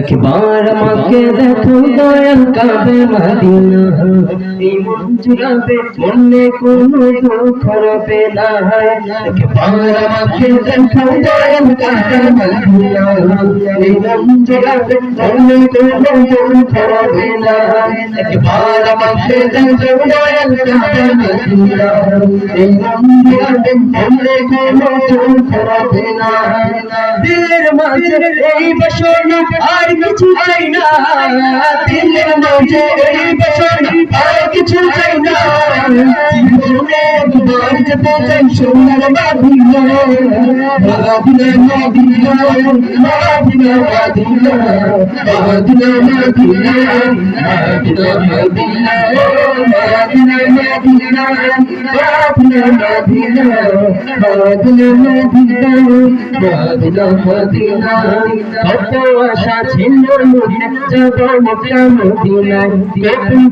একবার আমাকে দেখো দয়াল কাবে মদিনা। এই মন জুড়াবে মনে কোনো দুঃখ রবে না একবার আমাকে দেখো দয়াল কাবে মদিনা। এই মন জুড়াবে মনে কোনো দুঃখ রবে না একবার আমাকে দেখো দয়াল কাবে মদিনা। এই মন জুড়াবে মনে কোনো দুঃখ রবে না দিলের মাঝে এই বাসনা আর কিছু চাই না। দিলের মাঝে এই বাসনা আর কিছু চাই না।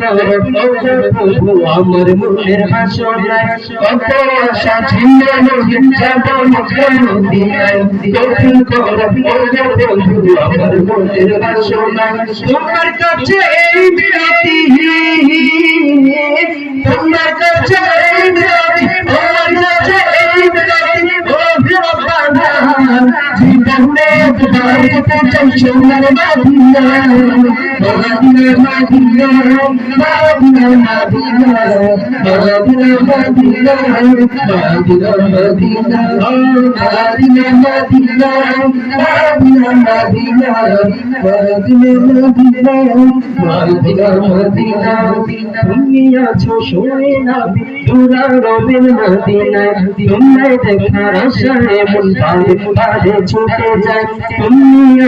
কর প্রভু আমার মনের বাসনায় কত আশা ছিল যাব মক্কা মদিনায় কেতন কর কাছে এই বিরতি সোনার মাদিনা মাদিনা তুমি আছো শোয়ে না তোরা রবের মদিনায় তোমায় দেখার আশায় বারে বারে ছুটে যায় তুমি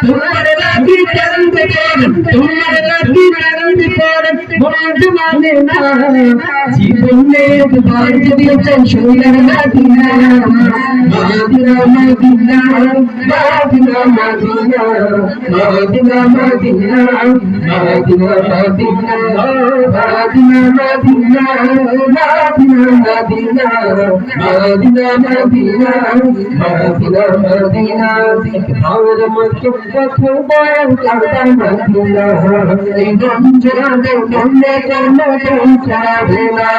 তোমার লাগি কান্দে পারা তোমার লাগি কান্দে পারা মন মানে না জীবনে একবার যদি চাই সোনার মাদিনা মাদিনা মাদিনা মাদিনা মাদিনা মাদিনা মাদিনা মাদিনা মাদিনা মাদিনা মাদিনা মাদিনা মাদিনা মাদিনা মাদিনা মাদিনা মাদিনা আমার মতো পথে বয়ান কাটান মদিনা এই গঞ্জে মনে কর্ম পৌঁছাবে না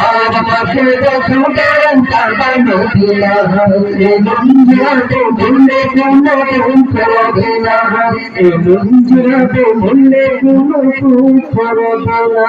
আমার মতো পথে বয়ান কাটান মদিনা এই গঞ্জে মনে কর্ম পৌঁছাবে না এই গঞ্জে মনে কর্ম পৌঁছাবে না